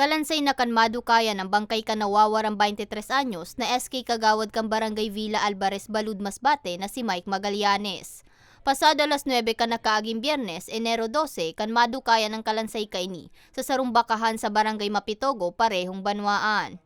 Kalansay na kanmado kaya ng bangkay ka nawawarang 23 anyos na SK Kagawad kang Barangay Villa Alvarez Balud Masbate na si Mike Magallanes. Pasado alas 9 ka nakaaging biyernes, Enero 12, kanmado kaya ng Kalansay kaini sa sarumbakahan sa Barangay Mapitogo, parehong banwaan.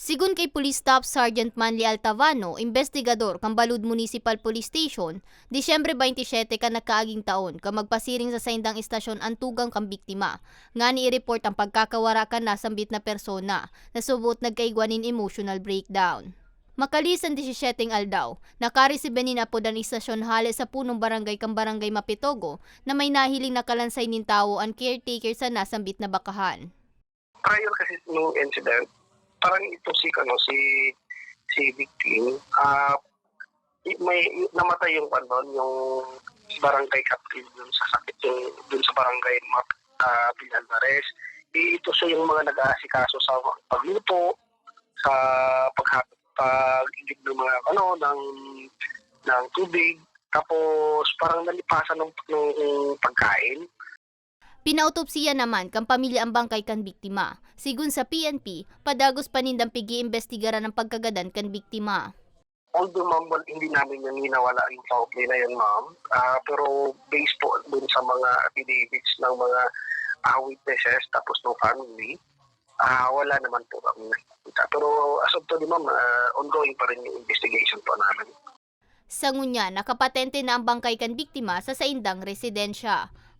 Sigun kay Police Staff Sergeant Manly Altavano, investigador kang Balud Municipal Police Station, Disyembre 27 ka nakaaging taon ka magpasiring sa saindang istasyon antugang kang biktima. Nga ni i-report ang pagkakawara ka na sambit na persona na subot nagkaigwanin emotional breakdown. Makalisan 17 aldaw, nakaresibe ni po ang istasyon hali sa punong barangay kang barangay Mapitogo na may nahiling na kalansay nin tao ang caretaker sa nasambit na bakahan. prior kasi nung incident, parang ito si ano si si victim ah i- may namatay yung ano yung barangay captain dun sa sakit yung dun sa barangay Map uh, Alvarez. I- Ito siya yung mga nag-aasikaso sa pagluto, sa pag pag-igib ng mga ano ng ng tubig. Tapos parang nalipasan ng, ng pagkain Pinautopsiya naman kang pamilya ang bangkay kan biktima. Sigun sa PNP, padagos panindang pigi-imbestigaran ng pagkagadan kan biktima. although ma'am, well, hindi namin yung ninawala yung foul play na yun ma'am, Ah, pero based po dun sa mga affidavits ng mga ah, witnesses tapos ng family, ah wala naman po kami nakikita. Pero as of today ma'am, ah, ongoing pa rin yung investigation po namin. Sa ngunya, nakapatente na ang bangkay kan biktima sa saindang residensya.